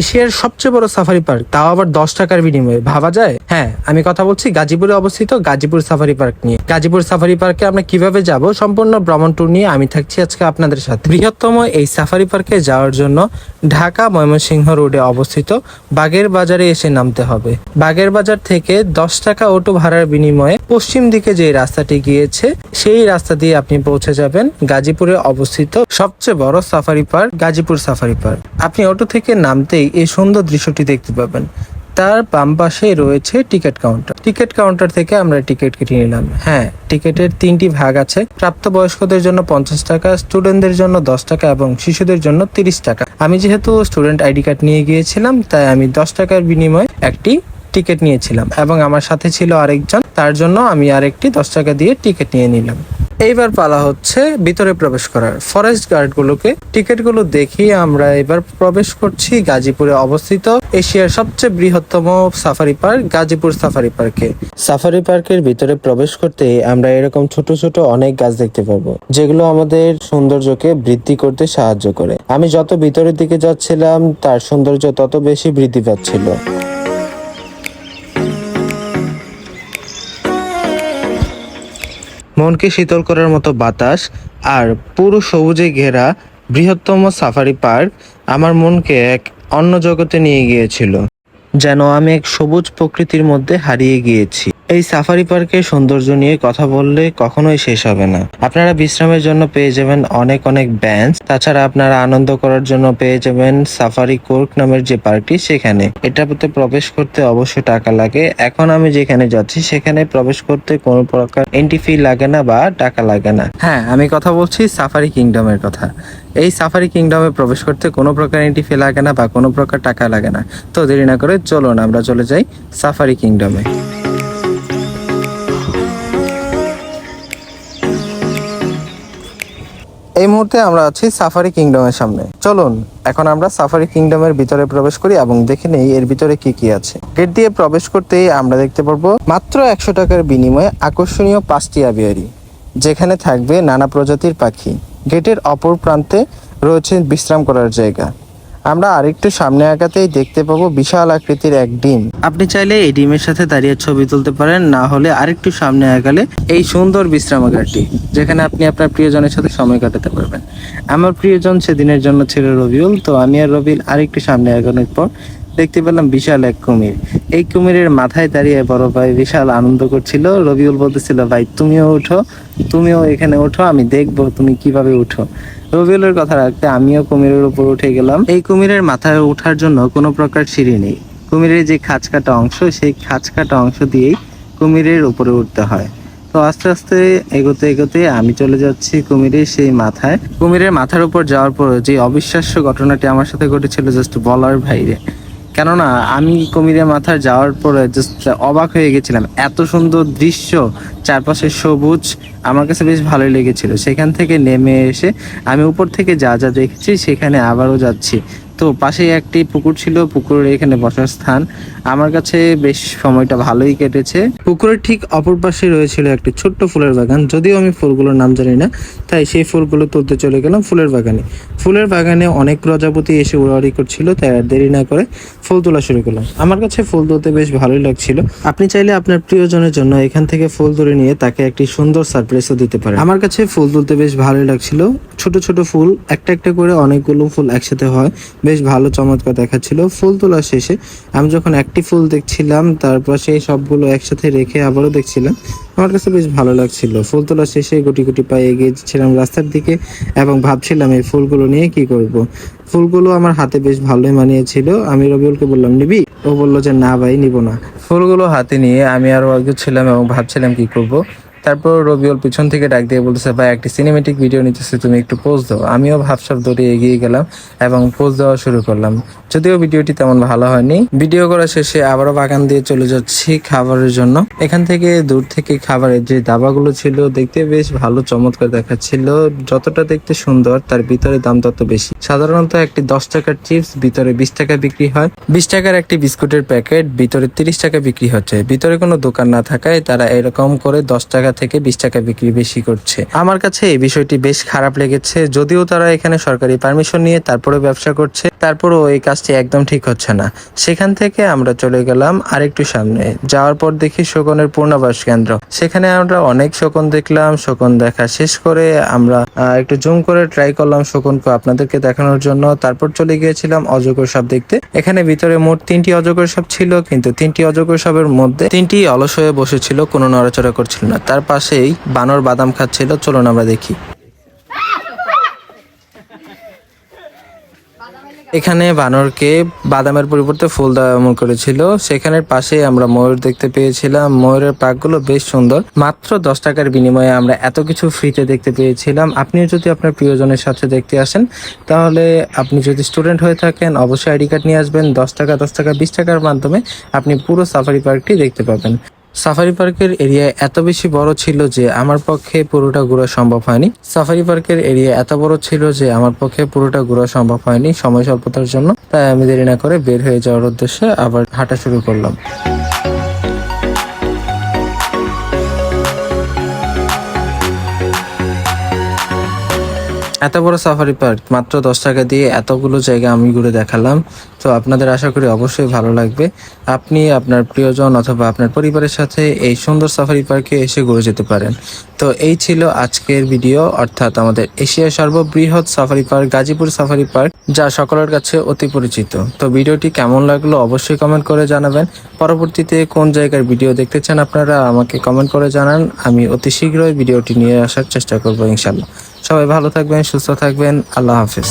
এশিয়ার সবচেয়ে বড় সাফারি পার্ক, তাও আবার দশ টাকার বিনিময়ে। ভাবা যায়? হ্যাঁ আমি কথা বলছি গাজীপুরে অবস্থিত গাজীপুর সাফারি পার্ক নিয়ে। গাজীপুর সাফারি পার্কে আমরা কীভাবে যাব সম্পূর্ণ ভ্রমণ ট্যুর নিয়ে আমি থাকছি আজকে আপনাদের সাথে। বৃহত্তম এই সাফারি পার্কে যাওয়ার জন্য ঢাকা ময়মনসিংহ রোডে অবস্থিত বাগের বাজারে এসে নামতে হবে। বাগের বাজার থেকে দশ টাকা অটো ভাড়ার বিনিময়ে পশ্চিম দিকে যে রাস্তাটি গিয়েছে, সেই রাস্তা দিয়ে আপনি পৌঁছে যাবেন গাজীপুরে অবস্থিত সবচেয়ে বড় safari park, Gazipur safari park. আপনি অটো থেকে নামতেই এই সুন্দর দৃশ্যটি দেখতে পাবেন। তার বাম পাশে রয়েছে টিকিট কাউন্টার। টিকিট কাউন্টার থেকে আমরা টিকিট কেটে নিলাম। হ্যাঁ টিকিটের তিনটি ভাগ আছে। প্রাপ্তবয়স্কদের জন্য পঞ্চাশ টাকা, স্টুডেন্টদের জন্য দশ টাকা এবং শিশুদের জন্য তিরিশ টাকা। আমি যেহেতু স্টুডেন্ট আইডি কার্ড নিয়ে গিয়েছিলাম, তাই আমি দশ টাকার বিনিময়ে একটি টিকিট নিয়েছিলাম এবং আমার সাথে ছিল আরেকজন। তার জন্য আমি আরেকটি দশ টাকা দিয়ে টিকিট নিয়ে নিলাম। এইবার পালা হচ্ছে ভিতরে প্রবেশ করার। ফরেস্ট গার্ডগুলোকে টিকিটগুলো দেখিয়ে আমরা এবার প্রবেশ করছি গাজীপুরে অবস্থিত এশিয়ার সবচেয়ে বৃহত্তম সাফারি পার্ক গাজীপুর সাফারি পার্কে সাফারি পার্কের ভিতরে প্রবেশ করতে আমরা এরকম ছোট ছোট অনেক গাছ দেখতে পাবো, যেগুলো আমাদের সৌন্দর্যকে বৃদ্ধি করতে সাহায্য করে। আমি যত ভিতরের দিকে যাচ্ছিলাম, তার সৌন্দর্য তত বেশি বৃদ্ধি পাচ্ছিল। মনকে শীতল করার মতো বাতাস আর পুরো সবুজে ঘেরা বৃহত্তম সাফারি পার্ক আমার মনকে এক অন্য জগতে নিয়ে গিয়েছিল। যেন আমি এক সবুজ প্রকৃতির মধ্যে হারিয়ে গিয়েছি। এই সাফারি পার্কের সৌন্দর্য নিয়ে কথা বললে কখনোই শেষ হবে না। আপনারা বিশ্রামের জন্য পেয়ে যাবেন অনেক অনেক বেঞ্চ তাছাড়া আপনারা আনন্দ করার জন্য পেয়ে যাবেন সাফারি কোর্ক নামের যে পার্কটি সেখানে। এটাতে প্রবেশ করতে অবশ্যই টাকা লাগে। এখন আমি যেখানে যাচ্ছি, সেখানে প্রবেশ করতে কোনো প্রকার এন্ট্রি ফি লাগে না বা টাকা লাগে না। হ্যাঁ আমি কথা বলছি সাফারি কিংডমের কথা। এই সাফারি কিংডমে প্রবেশ করতে কোনো প্রকার এন্ট্রি ফি লাগে না বা কোনো প্রকার টাকা লাগে না। তো দেরি না করে চলুন আমরা চলে যাই সাফারি কিংডমে এই মুহূর্তে আমরা আছি সাফারি কিংডমের সামনে। চলুন, এখন আমরা সাফারি কিংডমের ভিতরে প্রবেশ করি এবং দেখে নেই এর ভিতরে কি কি আছে। গেট দিয়ে প্রবেশ করতেই আমরা দেখতে পারব মাত্র একশো টাকার বিনিময়ে আকর্ষণীয় পাঁচটি আবিয়ারি যেখানে থাকবে নানা প্রজাতির পাখি। গেটের অপর প্রান্তে রয়েছে বিশ্রাম করার জায়গা। আমরা আরেকটু সামনে আগাতেই দেখতে পাবো বিশাল আকৃতির এক ডিম। আপনি চাইলে এই ডিমের সাথে দাঁড়িয়ে ছবি তুলতে পারেন, না হলে আরেকটু সামনে আগালে এই সুন্দর বিশ্রামাগারটি, যেখানে আপনি আপনার প্রিয়জনের সাথে সময় কাটাতে পারবেন। আমার প্রিয়জন সেদিনের জন্য ছিল রবিউল, তো আমি আর রবিউল আরেকটু সামনে আগানোর পর দেখতে পেলাম বিশাল এক কুমির। এই কুমিরের মাথায় দাঁড়িয়ে বড় ভাই বিশাল আনন্দ করছিল। রবিউল বলতেছিল, ভাই, তুমিও উঠো, তুমিও এখানে ওঠো, আমি দেখব তুমি কীভাবে উঠো। রবিউলের কথা রাখতে আমিও কুমিরের উপর উঠে গেলাম। এই কুমিরের মাথায় ওঠার জন্য কোনো প্রকার সিঁড়ি নেই। কুমিরের যে খাঁচ কাটা অংশ, সেই খাঁচ কাটা অংশ দিয়েই কুমিরের উপরে উঠতে হয়। তো আস্তে আস্তে এগোতে এগোতে আমি চলে যাচ্ছি কুমিরের সেই মাথায়। কুমিরের মাথার উপর যাওয়ার পর যে অবিশ্বাস্য ঘটনাটি আমার সাথে ঘটেছিল জাস্ট বলার বাইরে। কেননা আমি কুমিরের মাথায় যাওয়ার পরে জাস্ট অবাক হয়ে গেছিলাম। এত সুন্দর দৃশ্য, চারপাশে সবুজ, আমার কাছে বেশ ভালোই লেগেছিল। সেখান থেকে নেমে এসে আমি উপর থেকে যা যা দেখেছি, সেখানে আবারও যাচ্ছি। তো পাশেই একটি পুকুর ছিল, পুকুরের এখানে বসার স্থান। আমার কাছে বেশ সময়টা ভালোই কেটেছে। পুকুরের ঠিক অপর পাশে রয়েছিল একটি ছোট্ট ফুলের বাগান। যদিও আমি ফুলগুলোর নাম জানি না, তাই সেই ফুলগুলো তুলতে চলে গেলাম ফুলের বাগানে। ফুলের বাগানে অনেক প্রজাপতি এসে উড়াউড়ি করছিল, তাই আর দেরি না করে ফুল তোলা শুরু করলাম। আমার কাছে ফুল তুলতে বেশ ভালোই লাগছিল। আপনি চাইলে আপনার প্রিয়জনের জন্য এখান থেকে ফুল তুলে নিয়ে তাকে একটি সুন্দর সারপ্রাইজও দিতে পারেন। আমার কাছে ফুল তুলতে বেশ ভালোই লাগছিল। ছোট ছোট ফুল, একটা একটা করে অনেকগুলো ফুল একসাথে হয়। বেশ ভালো চমৎকার দেখাচ্ছিল। ফুল তোলা শেষে আমি যখন একটি ফুল দেখছিলাম, তারপর সেই সবগুলো একসাথে রেখে আবারও দেখছিলাম, আমার কাছে বেশ ভালো লাগছিল। ফুল তোলা শেষে গুটি গুটি পায়ে এগিয়ে যাচ্ছিলাম রাস্তার দিকে এবং ভাবছিলাম, এই ফুলগুলো নিয়ে কি করব। ফুলগুলো আমার হাতে বেশ ভালোই মানিয়েছিল। আমি রবিউলকে বললাম, নিবি? ও বলল যে, না ভাই, নিব না। ফুলগুলো হাতে নিয়ে আমি আরও ছিলাম এবং ভাবছিলাম কি করব। তারপর রবিউল পিছন থেকে ডাক দিয়ে বলতেছে, ভাই, একটি সিনেমেটিক ভিডিও নিতেছে, তুমি একটু পোজ দাও। আমিও ভাবসাব দৌড়ে এগিয়ে গেলাম এবং পোজ দেওয়া শুরু করলাম। যদিও ভিডিওটি তেমন ভালো হয়নি। ভিডিও করা শেষে আবারও বাগান দিয়ে চলে যাচ্ছি খাবারের জন্য। এখান থেকে দূর থেকে খাবারের যে দাবাগুলো ছিল, দেখতে বেশ ভালো, চমৎকার দেখাচ্ছিল। যতটা দেখতে সুন্দর, তার ভিতরে দাম তত বেশি। সাধারণত একটি দশ টাকার চিপস, ভিতরে বিশ টাকা বিক্রি হয়। বিশ টাকার একটি বিস্কুটের প্যাকেট, ভিতরে তিরিশ টাকা বিক্রি হচ্ছে। ভিতরে কোনো দোকান না থাকায় তারা এরকম করে দশ টাকা থেকে বিশ টাকা বিক্রি বেশি করছে। আমার কাছে এই বিষয়টি বেশ খারাপ লেগেছে, যদিও তারা এখানে সরকারি পারমিশন নিয়ে তারপরে ব্যবসা করছে, তারপরেও এই কাজটি একদম ঠিক হচ্ছে না। সেখান থেকে আমরা চলে গেলাম আরেকটু সামনে, যাওয়ার পর দেখি শোকনের পূর্ণাবাস কেন্দ্র। সেখানে আমরা অনেক শোকন দেখলাম, শোকন দেখা শেষ করে আমরা একটু জুম করে ট্রাই করলাম শোকনকে আপনাদেরকে দেখানোর জন্য। তারপর চলে গিয়েছিলাম অজগর সাপ দেখতে। এখানে ভিতরে মোট তিনটি অজগর সাপ ছিল, কিন্তু তিনটি অজগর সাপের মধ্যে তিনটি অলস হয়ে বসেছিল, কোনো নড়াচড়া করছিল না। তার পাশেই বানর বাদাম খাচ্ছিল, চলুন আমরা দেখি। এখানে বানরকে বাদামের পরিবর্তে ফুল দেওয়া এমন করেছিল। সেখানের পাশে আমরা ময়ূর দেখতে পেয়েছিলাম। ময়ূরের পাকগুলো বেশ সুন্দর। মাত্র দশ টাকার বিনিময়ে আমরা এত কিছু ফ্রিতে দেখতে পেয়েছিলাম। আপনিও যদি আপনার প্রিয়জনের সাথে দেখতে আসেন, তাহলে আপনি যদি স্টুডেন্ট হয়ে থাকেন, অবশ্যই আইডি কার্ড নিয়ে আসবেন। দশ টাকা দশ টাকা, বিশ টাকার মাধ্যমে আপনি পুরো সাফারি পার্কটি দেখতে পাবেন। সাফারি পার্কের এরিয়া এত বেশি বড় ছিল যে আমার পক্ষে পুরোটা ঘোরা সম্ভব হয়নি। সাফারি পার্কের এরিয়া এত বড় ছিল যে আমার পক্ষে পুরোটা ঘোরা সম্ভব হয়নি সময় স্বল্পতার জন্য। তাই আমি দেরি না করে বের হয়ে যাওয়ার উদ্দেশ্যে আবার হাঁটা শুরু করলাম। এত বড় সাফারি পার্ক, মাত্র দশ টাকা দিয়ে এতগুলো জায়গা আমি ঘুরে দেখালাম। তো আপনাদের আশা করি অবশ্যই ভালো লাগবে। আপনি আপনার প্রিয়জন অথবা আপনার পরিবারের সাথে এই সুন্দর সাফারি পার্কে এসে ঘুরে যেতে পারেন। তো এই ছিল আজকের ভিডিও, অর্থাৎ আমাদের এশিয়ার সর্ববৃহৎ safari park, Gazipur safari park, যা সকলের কাছে অতি পরিচিত। তো ভিডিওটি কেমন লাগল অবশ্যই কমেন্ট করে জানাবেন। পরবর্তীতে কোন জায়গার ভিডিও দেখতে চান আপনারা আমাকে কমেন্ট করে জানান। আমি অতি শীঘ্রই ভিডিওটি নিয়ে আসার চেষ্টা করব ইনশাল্লাহ সবাই ভালো থাকবেন, সুস্থ থাকবেন। আল্লাহ হাফিজ।